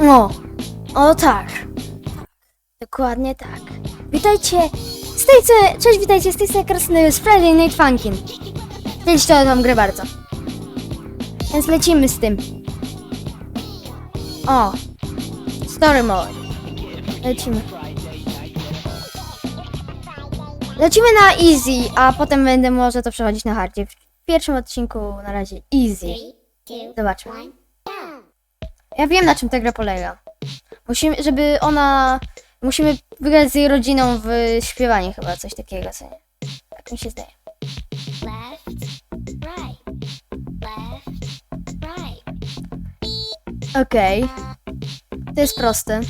O, o tak. Dokładnie tak. Witajcie z tej co... Cześć, witajcie z tej strony Karstyny z Friday Night Funkin. To wam grę bardzo. Więc lecimy z tym. O. Story mode. Lecimy. Lecimy na easy, a potem będę może to przechodzić na hardzie. W pierwszym odcinku na razie easy. Zobaczmy. Ja wiem na czym ta gra polega. Musimy, żeby ona... Musimy wygrać z jej rodziną w śpiewanie chyba, coś takiego, co nie? Tak mi się zdaje. left, right, left, right. Okej. To jest proste.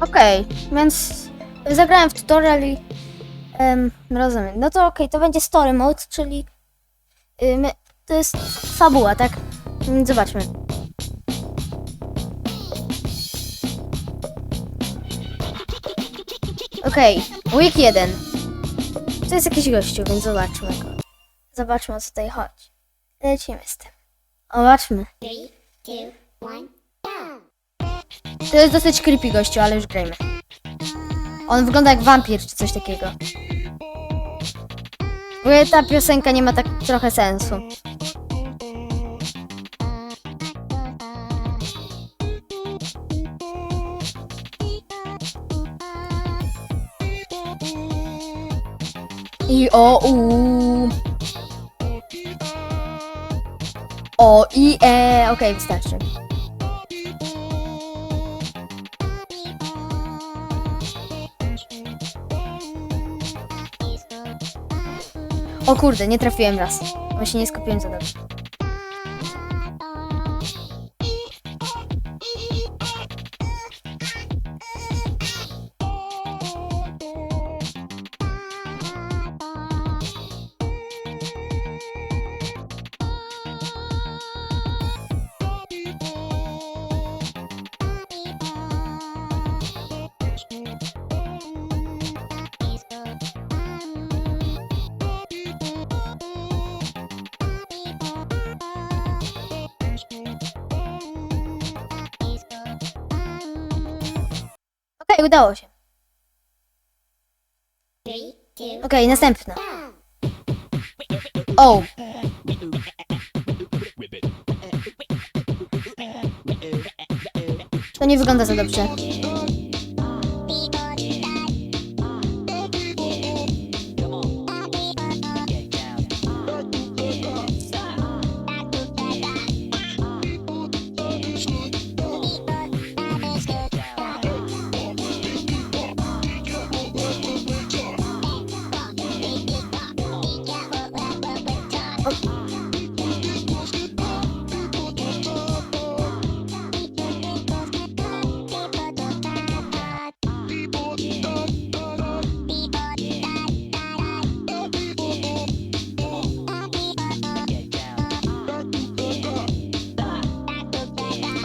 Okej, więc zagrałem w tutorial i em, rozumiem. No to okej, to będzie story mode, czyli ym, to jest fabuła, tak? Mm, Zobaczmy. Okej, week 1. To jest jakiś gościu, więc zobaczmy go. Zobaczmy o co tutaj chodzi. Lecimy z tym. Zobaczmy. Three, two, one. To jest dosyć creepy gościu, ale już grajmy. On wygląda jak wampir czy coś takiego. Ogóle ta piosenka nie ma tak trochę sensu. I o u. O i e. Okej, wystarczy. O kurde, nie trafiłem raz. Bo się nie skupiłem za dobrze. Okej, udało się. Okej, następna. O! To nie wygląda za dobrze.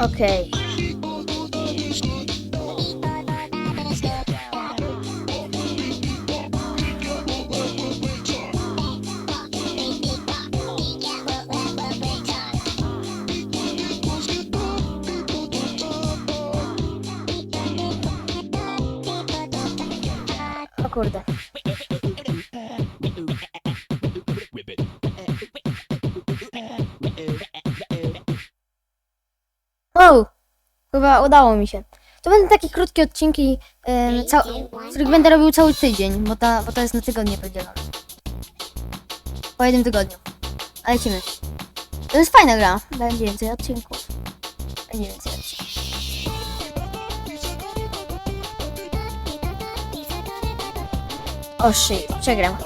Okej. O kurde. O! Chyba udało mi się. To będą takie krótkie odcinki, em, cał- których będę robił cały tydzień, bo, ta, bo to jest na tygodnie podzielone. Po jednym tygodniu. A lecimy. To jest fajna gra. Będzie więcej odcinków. Będzie więcej odcinków. O shit, przegram.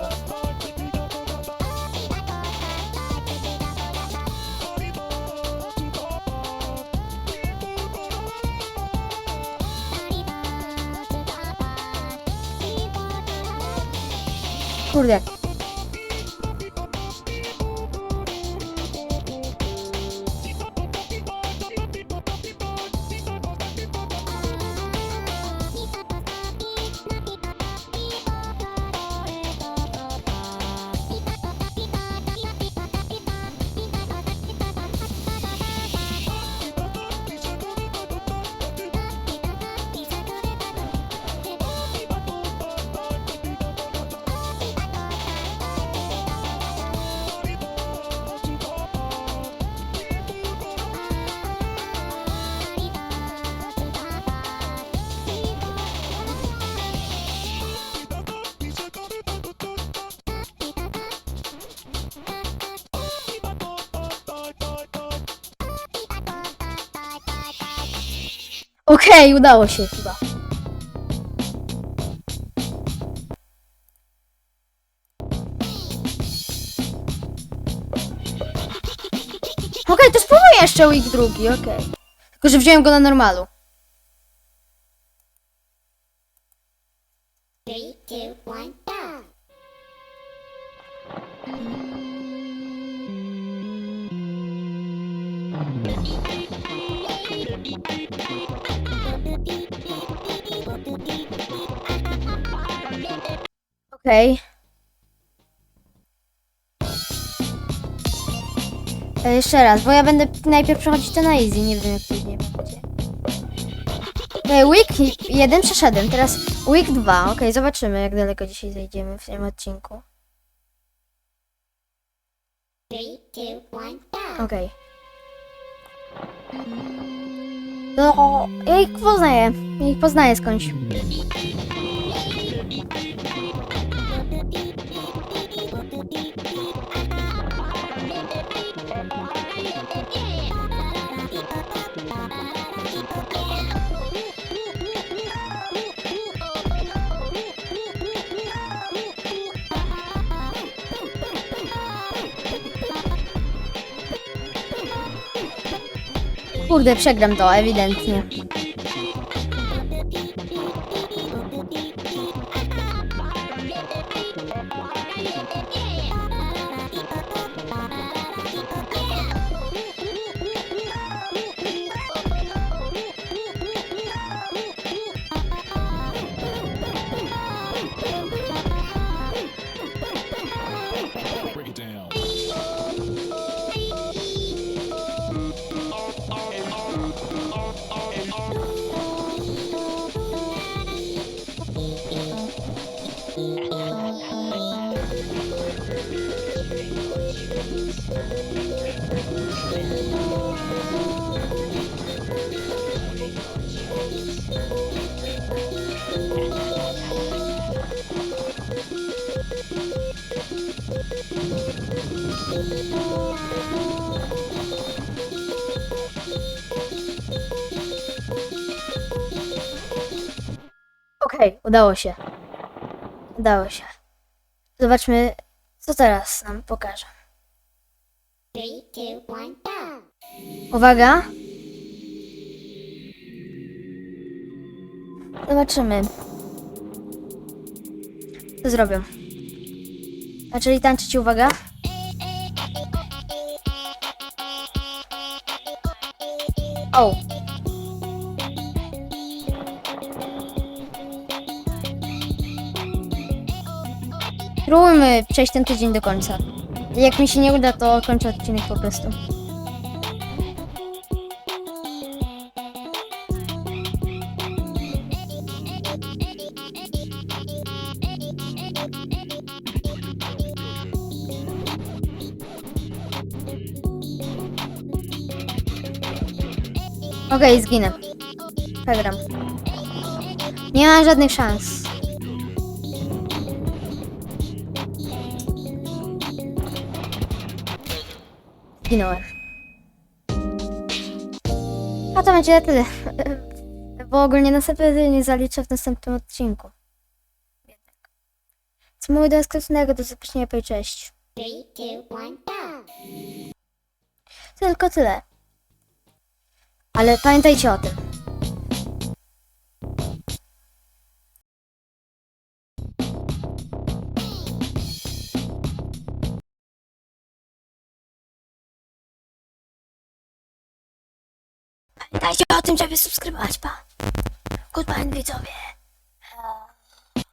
Kurde. Okej, udało się chyba. Okej, to spróbuję jeszcze week drugi, okej. Tylko, że wziąłem go na normalu. Three, two, one, Okej. E, Jeszcze raz, bo ja będę najpierw przechodzić to na easy, nie wiem jak później będzie. E, Week 1 przeszedłem, teraz week 2, okej, zobaczymy jak daleko dzisiaj zejdziemy w tym odcinku. Three, two, one, go. Okej. No, ja ich poznaję, ja ich poznaję skądś. Kurde, przegram to, ewidentnie. Okej, udało się. Udało się. Zobaczmy, co teraz nam pokaże. Uwaga. Zobaczymy. Co zrobią. Zaczęli tańczyć, uwaga. O. Spróbujmy przejść ten tydzień do końca. Jak mi się nie uda, to kończę odcinek po prostu. Okej, zginę. Przegram. Nie mam żadnych szans. Zginąłem. A to będzie tyle. Bo ogólnie następny nie zaliczę w następnym odcinku. Co mówię do ekskluzywnego, do zobaczenia po cześć. Three, two, one, go. Tylko tyle. Ale. Pamiętajcie o tym, żeby subskrybować, pa. Goodbye, widzowie.